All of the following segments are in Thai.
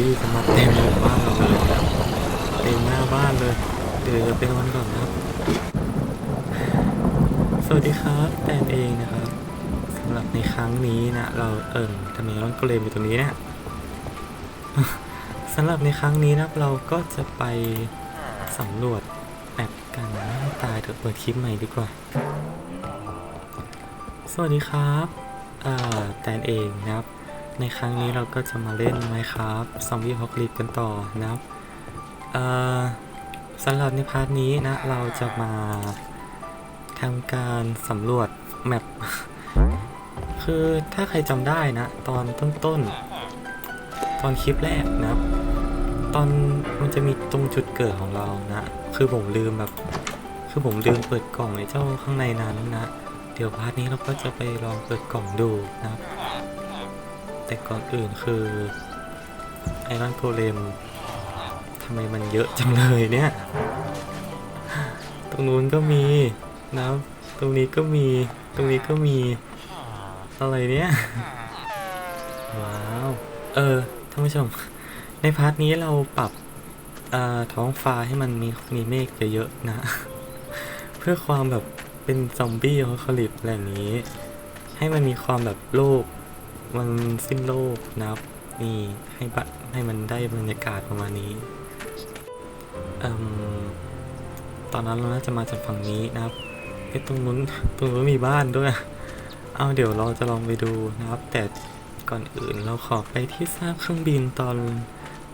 บี้จะมาเต็มหมู่บ้านเราเลยครับเต็มหน้าบ้านเลย เดี๋ยวจะไปนอนก่อนครับ สวัสดีครับแตนเองนะครับสำหรับในครั้งนี้นะเราเอิ่มทำไมร้อนก็เลยอยู่ตรงนี้เนี่ยสำหรับในครั้งนี้นะครับเราก็จะไปสำรวจแมปกันนะตายเถอะเปิดคลิปใหม่ดีกว่า สวัสดีครับเอ่อแตนเองนะครับ ในครั้งนี้เราก็จะมาเล่นไหมครับซอมบี้ฮอกลิปกันต่อนะครับสำหรับในพาร์ทนี้นะ เราจะมาทำการสำรวจแมปคือถ้าใครจำได้นะ ตอนต้นๆตอนคลิปแรกนะครับ ตอนมันจะมีตรงจุดเกิดของเรานะ คือผมลืมแบบ คือผมลืมเปิดกล่องในเจ้าข้างในนั้นนะ เดี๋ยวพาร์ทนี้เราก็จะไปลองเปิดกล่องดูนะครับ แต่ก่อนอื่นคือไอรอนโกเลมทำไมมันเยอะจังเลยเนี่ย ตรงนู้นก็มีนะตรงนี้ก็มี ตรงนี้ก็มี อะไรเนี่ย ว้าว เออ ท่านผู้ชม ในพาร์ทนี้เราปรับท้องฟ้าให้มันมีมีเมฆเยอะๆนะ เพื่อความแบบเป็นซอมบี้ขอคลิปอะไรอย่างนี้ ให้มันมีความแบบโลก มันสิ้นโลกนะครับ นี่ให้บะให้มันได้บรรยากาศประมาณนี้อตอนนั้นเราน่าจะมาจากฝั่งนี้นะครับไอ้ตรงนู้นตรงนู้นมีบ้านด้วย เอาเดี๋ยวเราจะลองไปดูนะครับ แต่ก่อนอื่นเราขอไปที่ซากเครื่องบินตอน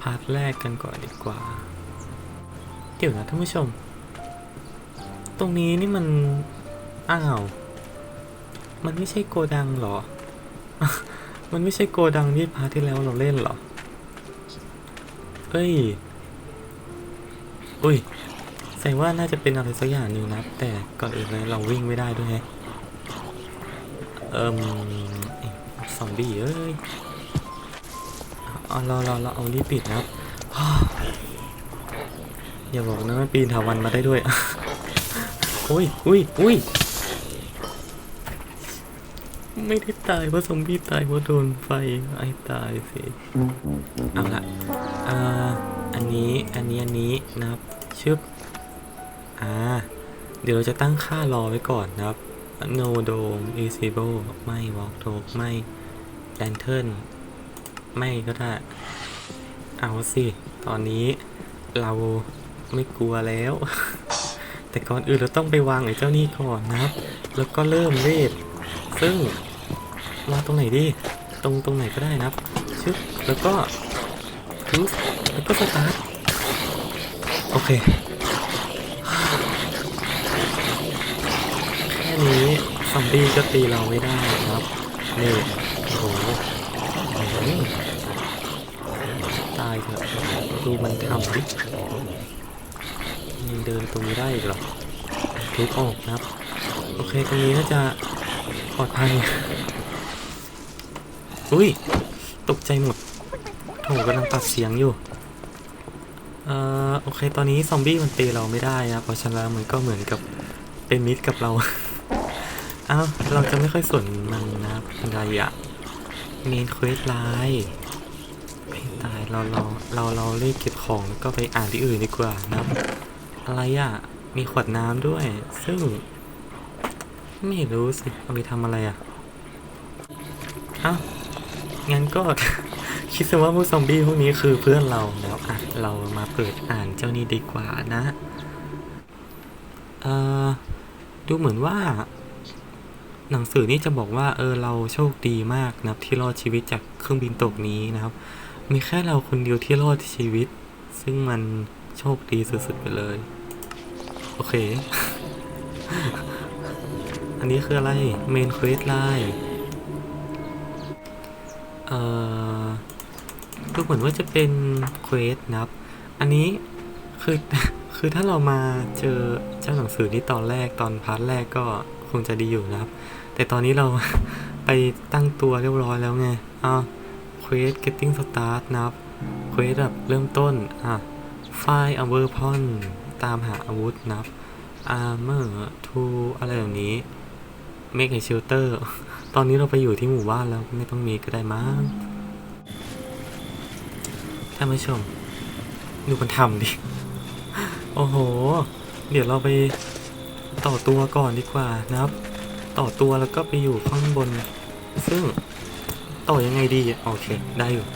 พาร์ทแรกกันก่อนดีกว่า เดี๋ยวนะท่านผู้ชม ตรงนี้นี่มัน อ้าว มันไม่ใช่โกดังเหรอ มันไม่ใช่โกดังที่พาที่แล้วเราเล่นหรอ เอ้ย อุ้ยแสดงว่าน่าจะเป็นอะไรสักอย่างหนึ่งนะ แต่ก่อนอื่นเลยเราวิ่งไม่ได้ด้วยไงเอิ่มไอ้ซอมบี้เอ้ยเอาเราเราเราเอารีบปิดนะอย่าบอกนะว่าปีนถาวันมาได้ด้วย อุ้ยอุ้ยอุ้ย ไม่ได้ตายเพราะซอมบี้ตายเพราะโดนไฟไอ้ตายสิเอาละอ่าอันนี้อันนี้อันนี้นะครับชึบอ่าเดี๋ยวเราจะตั้งค่ารอไว้ก่อนนะครับ no dome visible ไม่ walk talk ไม่ lantern ไม่ก็ได้ เอาสิ ตอนนี้เราไม่กลัวแล้ว แต่ก่อนอื่นเราต้องไปวางไอ้เจ้านี่ก่อนนะครับ แล้วก็เริ่มเวท ซึ่ง วางตรงไหนดี ตรงตรงไหนก็ได้นะครับชึบแล้วก็ปึ๊บแล้วก็สตาร์ทโอเค แค่นี้ซอมบี้ก็ตีเราไม่ได้นะครับ นี่โอ้โหตายเถอะดูมันทำดิยังเดินตรงนี้ได้อีกเหรอทุบออกนะครับ โอเค ตรงนี้น่าจะปลอดภัย อุ้ย ตกใจหมดโถกำลังตัดเสียงอยู่เอ่อโอเค ตอนนี้ซอมบี้มันตีเราไม่ได้นะเพราะฉะนั้นมันก็เหมือนกับเป็นมิตรกับเราเอ้าเราจะไม่ค่อยสนมันนะอะไรอะเมนเควสไลน์ไม่ตายเราเราเราเราเล่เก็บของแล้วก็ไปอ่านที่อื่นดีกว่านะอะไรอะมีขวดน้ำด้วย ซึ่ง ไม่รู้สิ เอาไปทำอะไรอะเอ้า งั้นก็ คิดซะว่าพวกซอมบี้พวกนี้คือเพื่อนเราแล้วอะเรามาเปิดอ่านเจ้านี้ดีกว่านะเอ่อดูเหมือนว่า หนังสือนี่จะบอกว่า เออเราโชคดีมากนะครับที่รอดชีวิตจากเครื่องบินตกนี้นะครับ มีแค่เราคนเดียวที่รอดชีวิต ซึ่งมันโชคดีสุดๆไปเลย โอเค อันนี้คืออะไรเมนเควสไลน์ เอ่อดูเหมือนว่าจะเป็นเควสนะครับ อันนี้คือคือถ้าเรามาเจอเจ้าหนังสือนี้ตอนแรกตอนพาร์ทแรกก็คงจะดีอยู่นะครับ แต่ตอนนี้เราไปตั้งตัวเรียบร้อยแล้วไงอ้าวเควส getting start นะครับเควสแบบเริ่มต้น อะ find a weapon ตามหาอาวุธนะครับ armor to อะไรแบบนี้ make a shelter ตอนนี้เราไปอยู่ที่หมู่บ้านแล้วไม่ต้องมีก็ได้มั้งท่านผู้ชม ดูมันทำดิ โอ้โห เดี๋ยวเราไปต่อตัวก่อนดีกว่านะครับ ต่อตัวแล้วก็ไปอยู่ข้างบน ซึ่งต่อยังไงดีโอเค ได้อยู่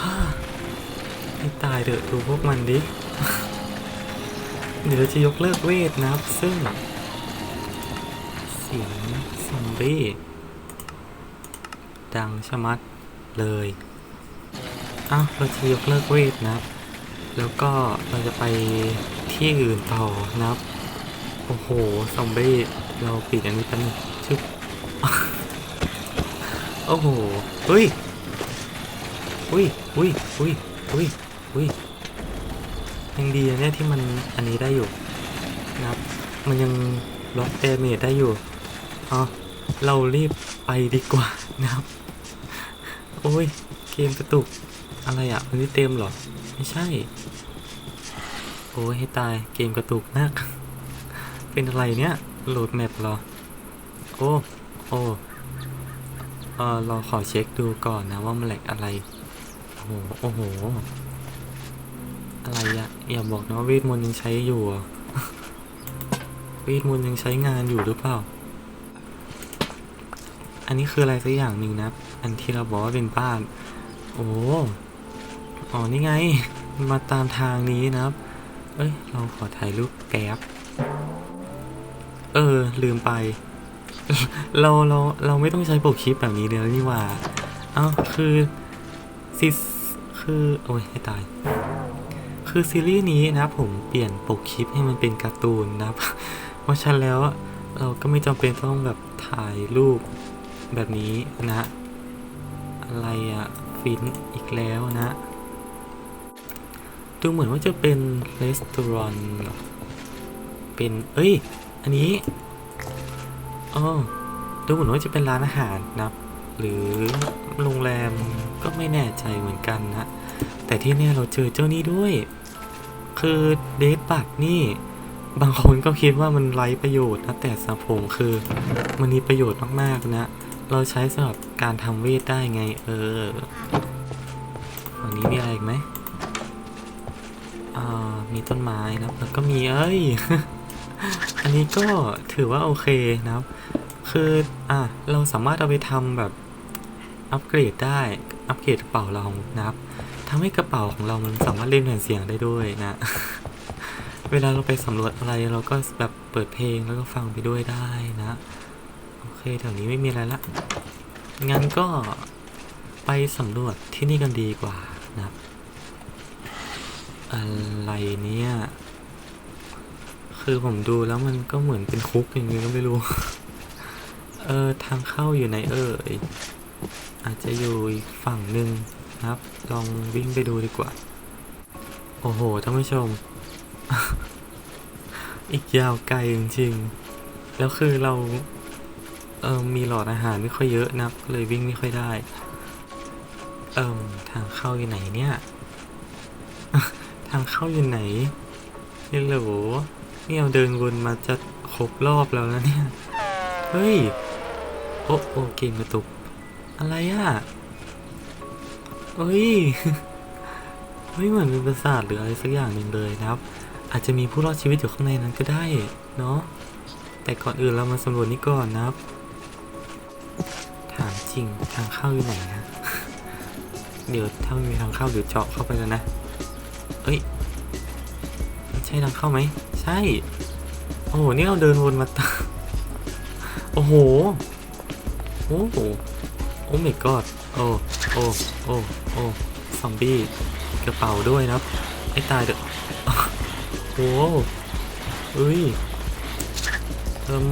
ฮ่าให้ตายเถอะดูพวกมันดิ เดี๋ยวเราจะยกเลิกเวทนะครับ ซึ่ง เสียงซอมบี้ดังชะมัดเลยอ้าวเราจะยกเลิกเวทนะครับ แล้วก็เราจะไปที่อื่นต่อนะครับ โอ้โห ซอมบี้ เราปิดอันนี้กันชึบโอ้โหเฮ้ยอุ้ยอุ้ยอุ้ยอุ้ยอุ้ยยังดีเนี่ยที่มันอันนี้ได้อยู่นะครับ มันยังล็อกเดเมจได้อยู่ อ๋อเรารีบไปดีกว่านะครับ โอ้ย เกมกระตุก อะไรอะมันนี่เต็มหรอ ไม่ใช่ โอ้ยให้ตาย เกมกระตุกมาก เป็นอะไรเนี่ย โหลดแมปหรอ โอ้ โอ้เออเราขอเช็คดูก่อนนะว่ามันแหลกอะไร โอ้โห โอ้โห อะไรอะอย่าบอกนะว่าเวทมนต์ยังใช้อยู่อะเวทมนต์ยังใช้งานอยู่หรือเปล่า อันนี้คืออะไรสักอย่างหนึ่งนะ อันที่เราบอกว่าเป็นบ้าน โอ้อ๋อนี่ไง มาตามทางนี้นะครับ เอ้ย เราขอถ่ายรูปแก๊บ เออ ลืมไป เราเราเราไม่ต้องใช้โปกคลิปแบบนี้เลยนี่ว่า เอ้า คือซิสคือ โอ้ย ให้ตาย คือซีรีส์นี้นะผมเปลี่ยนปกคลิปให้มันเป็นการ์ตูนนะครับเพราะฉะนั้นแล้วเราก็ไม่จำเป็นต้องแบบถ่ายรูป แบบนี้นะ อะไรอะฟินอีกแล้วนะ ดูเหมือนว่าจะเป็นรีสตอรอนเป็น เอ้ย อันนี้อ๋อดูเหมือนว่าจะเป็นร้านอาหารนะหรือโรงแรมก็ไม่แน่ใจเหมือนกันนะ แต่ที่นี่เราเจอเจ้านี้ด้วย คือเดทบัตนี่ บางคนก็คิดว่ามันไร้ประโยชน์นะ แต่สำหรับผมคือมันมีประโยชน์มากๆนะ เราใช้สำหรับการทำเวทได้ไง เออฝั่งนี้มีอะไรอีกไหมอ่ามีต้นไม้นะครับแล้วก็มีเอ้ย อันนี้ก็ถือว่าโอเคนะครับ คืออะเราสามารถเอาไปทำแบบอัปเกรดได้ อัปเกรดกระเป๋าเรานะครับทำให้กระเป๋าของเรามันสามารถเล่นแผ่นเสียงได้ด้วยนะ เวลาเราไปสำรวจอะไรเราก็แบบเปิดเพลงแล้วก็ฟังไปด้วยได้นะ แถวนี้ไม่มีอะไรละ งั้นก็ไปสำรวจที่นี่กันดีกว่านะครับ อะไรเนี่ย คือผมดูแล้วมันก็เหมือนเป็นคุกอย่างนี้ก็ไม่รู้ เออทางเข้าอยู่ไหนเอ่ย อาจจะอยู่อีกฝั่งหนึ่งนะครับ ลองวิ่งไปดูดีกว่า โอ้โหท่านผู้ชม อีกยาวไกลจริงๆ แล้วคือเรา เออมีหลอดอาหารไม่ค่อยเยอะนับก็เลยวิ่งไม่ค่อยได้ เอิมทางเข้าอยู่ไหนเนี่ย ทางเข้าอยู่ไหนเฮลโหลนี่เราเดินวนมาจะครบรอบแล้วนะเนี่ย เฮ้ย โอ้โอเกมกระตุก อะไรอะเฮ้ยเฮ้ยเหมือนเป็นประสาทหรืออะไรสักอย่างหนึ่งเลยนะครับ อาจจะมีผู้รอดชีวิตอยู่ข้างในนั้นก็ได้ เนาะแต่ก่อนอื่นเรามาสำรวจนี่ก่อนนะครับ ริงทางเข้าอยู่ไหนนะเดี๋ยวถ้าไม่มีทางเข้าเดี๋ยวเจาะเข้าไปแล้วนะเอ้ยมันใช่ทางเข้าไหมใช่ โอ้โหนี่เราเดินวนมาตาโอ้โหโอ้โหโอ้ my god โอ้โอ้โอ้โอ้ซอมบี้กระเป๋าด้วยนะไอ้ตายเด้อโอ้โหเอ้ยเอิม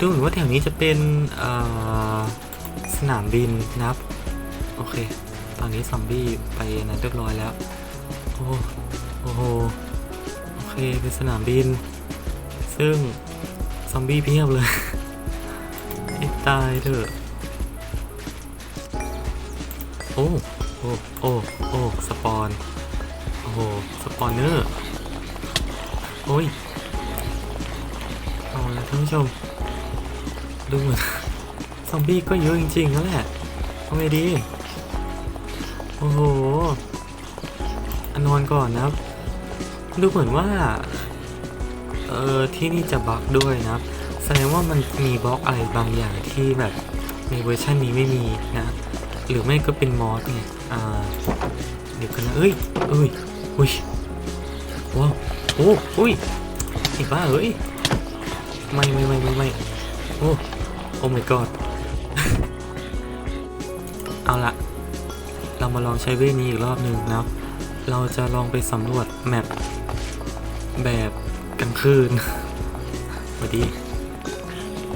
ดูเหมือนว่าแถวนี้จะเป็นสนามบินนะครับ โอเค ตอนนี้ซอมบี้ไปนั้นเรียบร้อยแล้ว โอ้โอ้โหโอเค เป็นสนามบิน ซึ่งซอมบี้เพียบเลยไอ้ตายเถอะ โอ้โอ้โอ้โอ้สปอน โอ้โห สปอนเนอร์ โอ้ยเอาละท่านผู้ชม ดูเหมือนซอมบี้ก็เยอะจริงๆแล้วแหละเอาไงดี โอ้โหอนอนก่อนนะครับ ดูเหมือนว่า เออที่นี่จะบล็อกด้วยนะครับ แสดงว่ามันมีบล็อกอะไรบางอย่างที่แบบในเวอร์ชันนี้ไม่มีนะ หรือไม่ก็เป็นมอสไงอ่า เดี๋ยวกันนะเอ้ยเอ้ยอุ้ยว้าวโอ้อุ้ยไอ้บ้าเอ้ยไม่ไม่ไม่ไม่ไม่โอ้ อ้ my god เอาละเรามาลองใช้เวนี้อีกรอบหนึ่งนะครับ เราจะลองไปสำรวจแมปแบบกลางคืนวัดี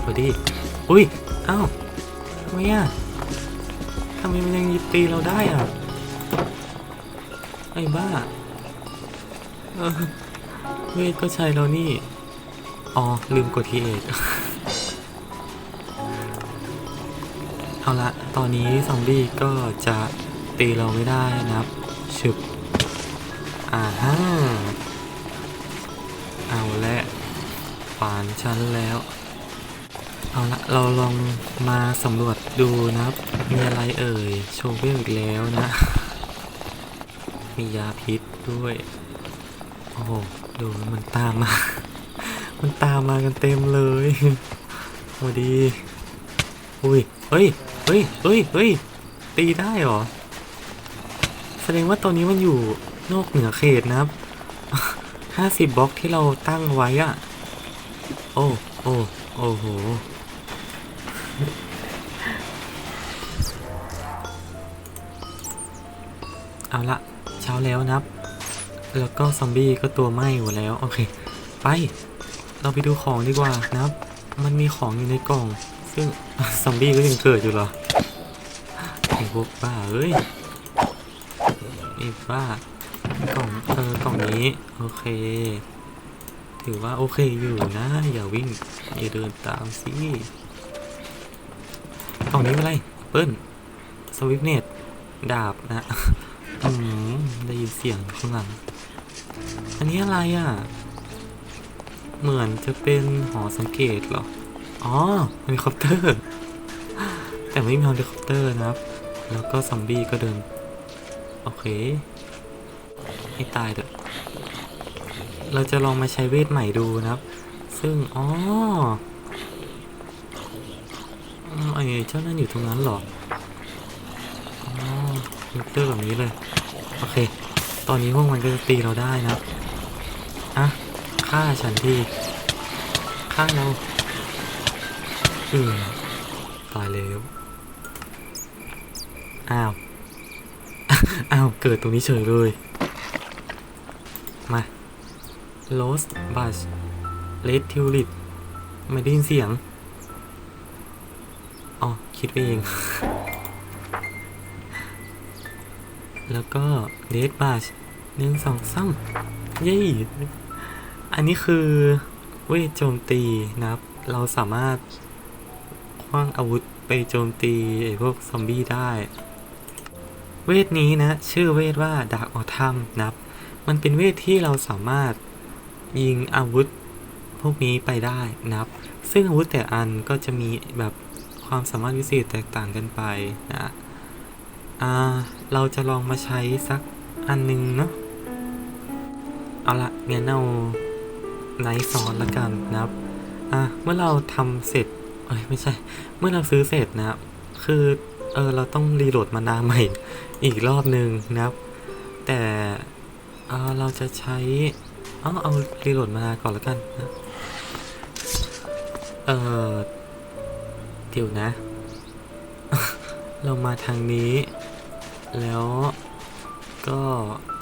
วัดี อุ้ยเอ้าทำไมอะทำไมมันยังตีเราได้อะ ไอ้บ้า เวทก็ใช้แล้วนี่ อ๋อ ลืมกดทีเอก เอาละตอนนี้ซอมบี้ก็จะตีเราไม่ได้นะครับฉึบอ่าฮ่าเอาและฝานชั้นแล้ว เอาละเราลองมาสำรวจดูนะครับ มีอะไรเอ่ย โชว์เวลอีกแล้วนะ มียาพิษด้วย โอ้โห ดูมันตามมา มันตามมากันเต็มเลยสวัสดี อุ้ย เฮ้ย เฮ้ยเฮ้ยเฮ้ยตีได้เหรอ แสดงว่าตัวนี้มันอยู่นอกเหนือเขตนะครับห้าสิบบล็อกที่เราตั้งไว้อะโอ้โอ้โอ้โห เอาละเช้าแล้วนะครับ แล้วก็ซอมบี้ก็ตัวไหม้หมดแล้ว โอเค ไป เราไปดูของดีกว่านะครับ มันมีของอยู่ในกล่อง ซึ่งซอมบี้ก็ยังเกิดอยู่เหรอไอ้พวกบ้าเอ้ยไอ้บ้ากล่องเออกล่องนี้ โอเค ถือว่าโอเคอยู่นะ อย่าวิ่ง อย่าเดินตามสิกล่องนี้เป็นไรเปิ้ลสวิปเนตดาบนะอืมได้ยินเสียงข้างหลัง อันนี้อะไรอะ เหมือนจะเป็นหอสังเกตเหรอ อ๋อเฮลิคอปเตอร์ แต่ไม่มีเฮลิคอปเตอร์นะครับ แล้วก็ซอมบี้ก็เดิน โอเค ให้ตายเถอะ เราจะลองมาใช้เวทใหม่ดูนะครับ ซึ่ง อ๋อไอ้เจ้านั่นอยู่ตรงนั้นเหรออ๋อเฮลิคอปเตอร์แบบนี้เลย โอเค ตอนนี้พวกมันก็จะตีเราได้นะครับอะฆ่าฉันทีฆ่าเรา ตายแล้ว อ้าว อ้าว เกิดตรงนี้เฉยเลย มา Lost Bush Red Tulip ไม่ได้ยินเสียง อ๋อ คิดไปเอง แล้วก็ Red Bush หนึ่งสองสามเย้อันนี้คือเวทโจมตีนะครับ เราสามารถ ว้างอาวุธไปโจมตีไอ้พวกซอมบี้ได้ เวทนี้นะ ชื่อเวทว่าดาร์กออทัมนะครับ มันเป็นเวทที่เราสามารถยิงอาวุธพวกนี้ไปได้นะครับ ซึ่งอาวุธแต่อันก็จะมีแบบความสามารถพิเศษแตกต่างกันไปนะอ่าเราจะลองมาใช้สักอันหนึงเนาะเอาละงั้นเอาไนท์ซอนละกันนะครับอะเมื่อเราทำเสร็จ เอ้ยไม่ใช่ เมื่อเราซื้อเสร็จนะครับ คือเออเราต้องรีโหลดมานาใหม่อีกรอบหนึ่งนะครับ แต่เออเราจะใช้เอาเอารีโหลดมานาก่อนละกันนะเออเดี๋ยวนะ เรามาทางนี้ แล้วก็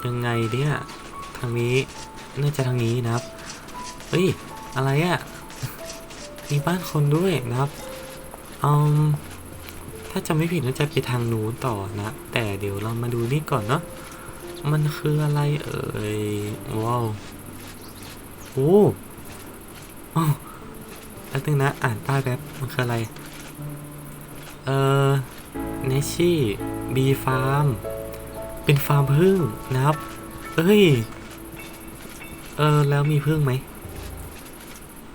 ยังไงเนี่ย ทางนี้น่าจะทางนี้นะครับ เฮ้ย อะไรอะ่ะ มีบ้านคนด้วยนะครับอืมถ้าจำไม่ผิดน่าจะไปทางนู้นต่อนะ แต่เดี๋ยวเรามาดูนี่ก่อนเนาะ มันคืออะไรเอ่ย ว้าว โอ้อแล้วนึงนะ อ่านป้ายแป๊บ มันคืออะไร เอ่อเนชี่บีฟาร์ม เป็นฟาร์มพึ่งนะครับ เอ้ย เออ แล้วมีพึ่งไหม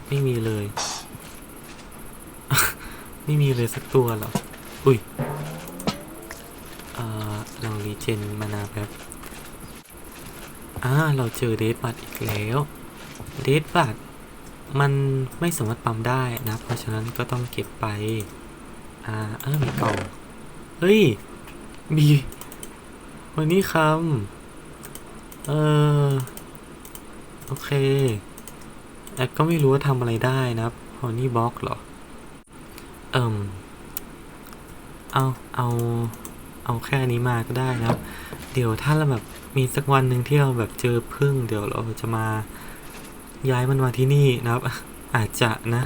ไม่มีเลย ไม่มีเลยสักตัวหรอ อุ้ยเจนมานาแบบอ่าเราเจอเดทบัตอีกแล้ว เดทบัตมันไม่สามารถปั๊มได้นะ เพราะฉะนั้นก็ต้องเก็บไป อ่า เออมีกล่องเฮ้ย มีวันนี้คำเออ โอเคแต่ก็ไม่รู้ว่าทำอะไรได้นะพอนี่บล็อกเหรอ เอิ่มเอาเอาเอาแค่นี้มาก็ได้นะเดี๋ยวถ้าเราแบบมีสักวันหนึ่งที่เราแบบเจอพึ่งเดี๋ยวเราจะมาย้ายมันมาที่นี่นะครับ อาจจะนะ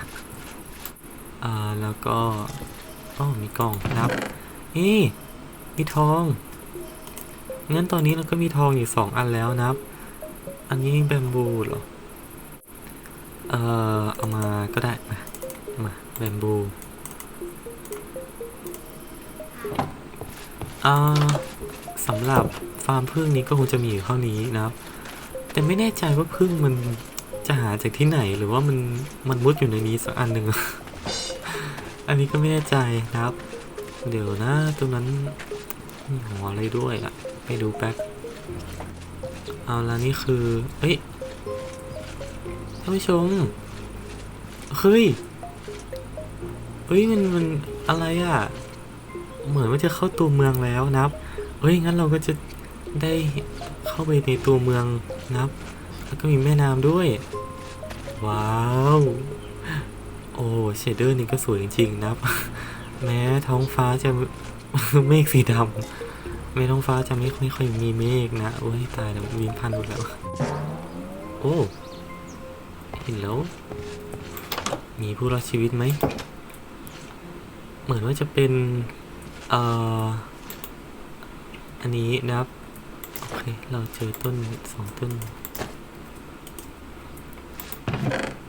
อ่าแล้วก็อ๋อมีกล่องนะครับนี่มีทองงั้นตอนนี้เราก็มีทองอยู่สองอันแล้วนะครับ อันนี้แบมบูเหรอเอ่อเอามาก็ได้มามาแบมบู สำหรับฟาร์มพึ่งนี้ก็คงจะมีอยู่เท่านี้นะครับ แต่ไม่แน่ใจว่าพึ่งมันจะหาจากที่ไหนหรือว่ามันมันมุดอยู่ในนี้สักอันหนึ่ง อันนี้ก็ไม่แน่ใจนะครับ เดี๋ยวนะตรงนั้นมีหัวอะไรด้วยอะไปดูแป๊บเอาละนี่คือเอ้ยท่านผู้ชมเฮ้ยเฮ้ยมันมันอะไรอะ เหมือนว่าจะเข้าตัวเมืองแล้วนะครับเฮ้ยงั้นเราก็จะได้เข้าไปในตัวเมืองนะครับ แล้วก็มีแม่น้ำด้วย ว้าว โอ้เชดเดอร์นี่ก็สวยจริงๆนะครับ แม้ท้องฟ้าจะเมฆสีดำแม้ท้องฟ้าจะไม่ไม่ค่อยมีเมฆนะ โอ้ยตายแล้ววินพันหมดแล้ว โอ้เห็นแล้ว มีผู้รอดชีวิตไหม เหมือนว่าจะเป็น เอ่อ อันนี้นะครับ โอเค เราเจอต้นสองต้น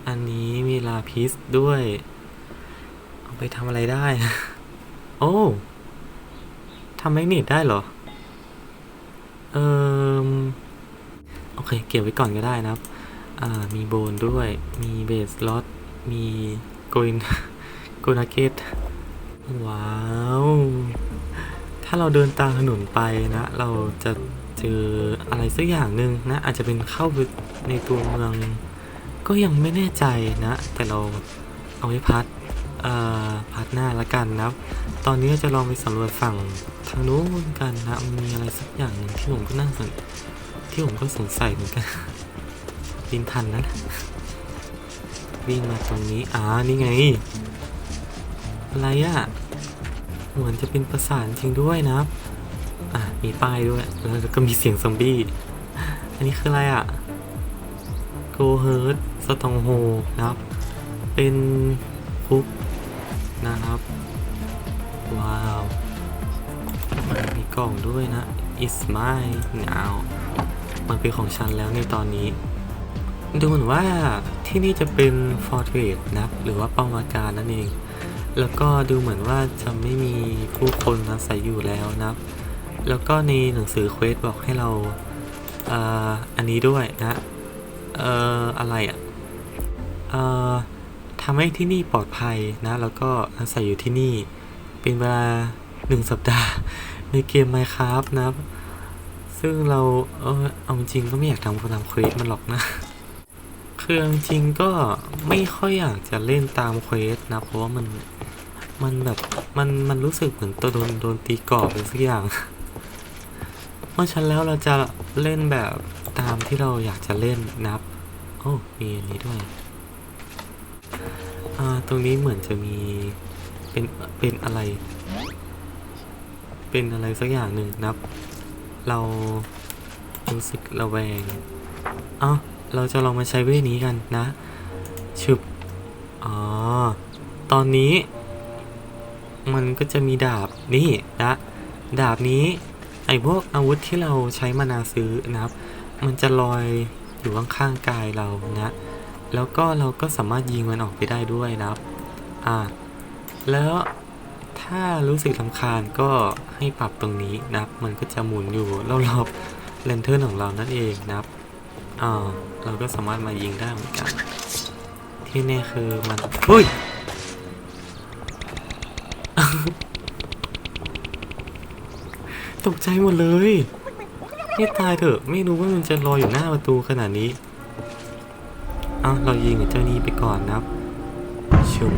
อันนี้มีลาพิสด้วย เอาไปทำอะไรได้ โอ้ทำแมกเนตได้เหรอ เอ่อ โอเค เก็บไว้ก่อนก็ได้นะครับ อ่า มีโบนด้วย มีเบสล็อต มีโกอินโกนาเกต ว้าว ถ้าเราเดินตามถนนไปนะ เราจะเจออะไรสักอย่างหนึ่งนะ อาจจะเป็นเข้าไปในตัวเมือง ก็ยังไม่แน่ใจนะ แต่เราเอาไว้พัดเอ่อพัดหน้าละกันนะตอนนี้จะลองไปสำรวจฝั่งทางนู้นกันนะ มีอะไรสักอย่างหนึ่งที่ผมก็น่าสนที่ผมก็สงสัยเหมือนกันบินทันนะวิ่งมาตรงนี้ อ่า นี่ไง อะไรอะ่ะเหมือนจะเป็นประสานจริงด้วยนะ อะ มีป้ายด้วย แล้วก็มีเสียงซอมบี้ อันนี้คืออะไรอะ่ะ Go Hurt s t o n g h o l d นะครับ เป็นคุกนะครับ ว้าว มีกล่องด้วยนะ It's mine now มันเป็นของฉันแล้วในตอนนี้ ดูเหมือนว่าที่นี่จะเป็น Fortress นะครับหรือว่าป้อมปราการนั่นเอง แล้วก็ดูเหมือนว่าจะไม่มีผู้คนอาศัยอยู่แล้วนะครับ แล้วก็ในหนังสือเควสบอกให้เราเอ,อันนี้ด้วยนะเอ่ออะไรอะเอ่อทำให้ที่นี่ปลอดภัยนะ แล้วก็อาศัยอยู่ที่นี่ เป็นเวลาหนึ่งสัปดาห์ในเกม Minecraft นะครับ ซึ่งเราเออเอาจริงก็ไม่อยากทำตามเควสมันหรอกนะ คือเอาจริงก็ไม่ค่อยอยากจะเล่นตามเควสนะ เพราะว่ามันมันแบบมันมันรู้สึกเหมือนตัวโดนโดนตีกรอบเป็นสักอย่าง เพราะฉะนั้นแล้วเราจะเล่นแบบตามที่เราอยากจะเล่นนะครับโอ้มีอันนี้ด้วยอ่าตรงนี้เหมือนจะมีเป็นเป็นอะไร เป็นอะไรสักอย่างหนึ่งนะครับ เรารู้สึกระแวงอ้า เราจะลองมาใช้เวทนี้กันนะชึบอ๋อ ตอนนี้ มันก็จะมีดาบนี่นะดาบนี้ไอ้พวกอาวุธที่เราใช้มานาซื้อนะครับ มันจะลอยอยู่ข้างๆกายเรานะ แล้วก็เราก็สามารถยิงมันออกไปได้ด้วยนะครับ อ่า แล้วถ้ารู้สึกลำคาญก็ให้ปรับตรงนี้นะครับ มันก็จะหมุนอยู่รอบๆเลนเทอร์ของเรานั่นเองนะครับ อ่าเราก็สามารถมายิงได้เหมือนกัน ที่แน่คือมันเฮ้ยตกใจหมดเลยนี่ตายเถอะ ไม่รู้ว่ามันจะรออยู่หน้าประตูขนาดนี้เอาเรายิงเจ้านี้ไปก่อนนะครับชุม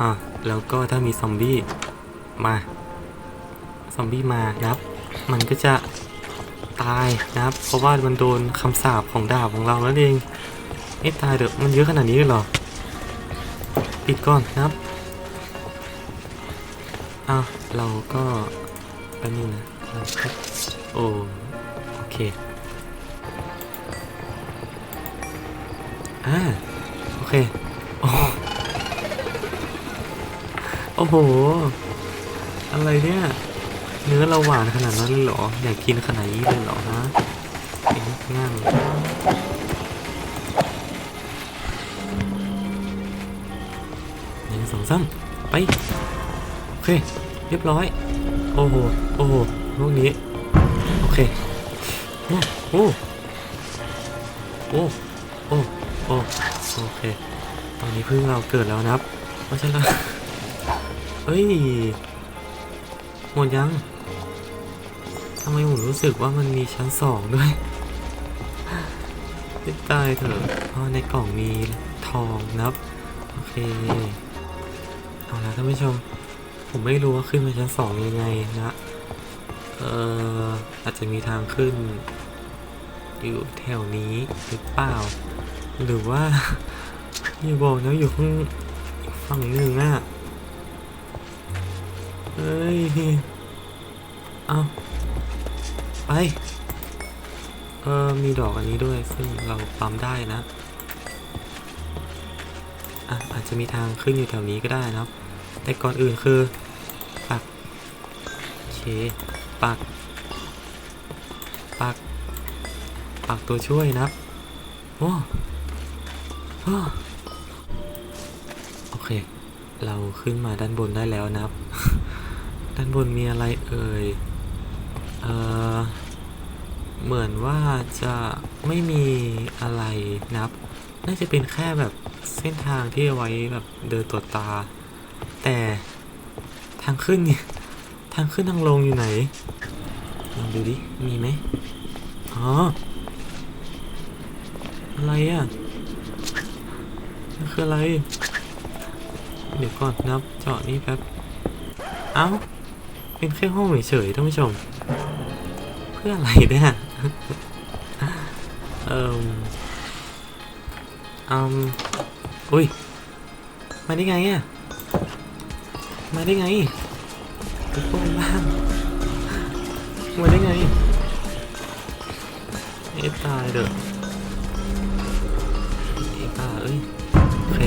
อะแล้วก็ถ้ามีซอมบี้มา ซอมบี้มาครับ มันก็จะ ตายนะครับ เพราะว่ามันโดนคำสาปของดาบของเราแล้วเองไอ้ตายเถอะมันเยอะขนาดนี้เลยเหรอปิดก่อนนะครับอ้าวเราก็แป๊บนึงนะโอ้โอเคอ่าโอเคโอ้โอ้โห อะไรเนี่ย เนื้อเราหวานขนาดนั้นเลยเหรอ อยากกินขนาดนี้เลยเหรอฮะเอ็งง่างหนึ่งสองสามไป โอเค เรียบร้อย โอ้โห โอ้โหพวกนี้ โอเค โอ้โอ้โอ้โอ้โอ้โอเค ตอนนี้เพิ่งเราเกิดแล้วนะครับเพราะฉะนั้นเฮ้ย หมดยัง ไมผมรู้สึกว่ามันมีชั้นสองด้วยไม่ตายเถอะเพราะในกล่องมีทองนับ โอเค เอาละท่านผู้ชม ผมไม่รู้ว่าขึ้นไปชั้นสองยังไงนะ เอ่อ อาจจะมีทางขึ้น อยู่แถวนี้หรือเปล่า หรือว่าอย่บอกนะอยู่ข้างฝั่งหนึ่งอะเฮ้ย เอา ไปเออมีดอกอันนี้ด้วยซึ่งเราปั๊มได้นะอะอาจจะมีทางขึ้นอยู่แถวนี้ก็ได้นะครับ แต่ก่อนอื่นคือ ปักโอเคปัก ปัก ปักตัวช่วยนะครับโอ้โอเค เราขึ้นมาด้านบนได้แล้วนะครับ ด้านบนมีอะไรเอ่ย เออ เหมือนว่าจะไม่มีอะไรนับ น่าจะเป็นแค่แบบเส้นทางที่เอาไว้แบบเดินตรวจตา แต่ทางขึ้นเนี่ยทางขึ้นทางลงอยู่ไหนลองดูดิ มีไหมอ๋อ อะไรอะมันคืออะไร เดี๋ยวก่อนนับเจาะนี่แป๊บ เอ้า เป็นแค่ห้องเฉยๆท่านผู้ชม เพื่ออะไรเนี่ย เอ่มอืมอุ้ย มาได้ไงอะ มาได้ไงทุกคนบ้าง มาได้ไง เอ๊ะตายเด้อเอ๊ะป้าเอ้ย โอเค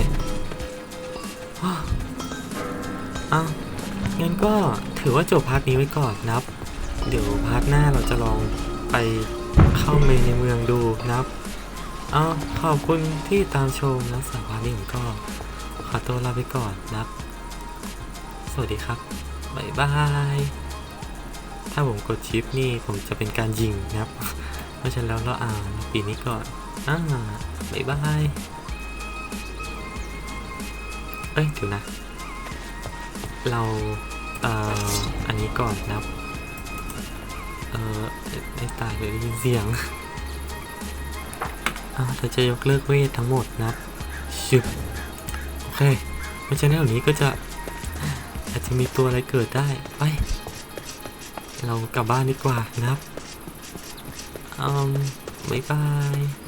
อ้าวงั้นก็ถือว่าจบพาร์ทนี้ไว้ก่อนนะครับ เดี๋ยวพาร์ทหน้าเราจะลองไป เข้าเมนในเมืองดูนะครับเอาขอบคุณที่ตามชมนะสำหรับพาร์ทนี้ผมก็ขอตัวลาไปก่อนนะครับ สวัสดีครับบ๊ายบาย ถ้าผมกดชิปนี่ผมจะเป็นการยิงนะครับ เพราะฉะนั้นแล้วเราอ่านปีนี้ก่อนอ่าบ๊ายบายเอ้ยเดี๋ยวนะ เราเอ่ออันนี้ก่อนนะครับ ออได้ตายเลยได้ยินเสียงอ้าเราจะยกเลิกเวททั้งหมดนะครับชึบโอเคเพราะฉะนั้นเหล่านี้ก็จะอาจจะมีตัวอะไรเกิดได้ไปเรากลับบ้านดีกว่านะครับอืมบ๊ายบาย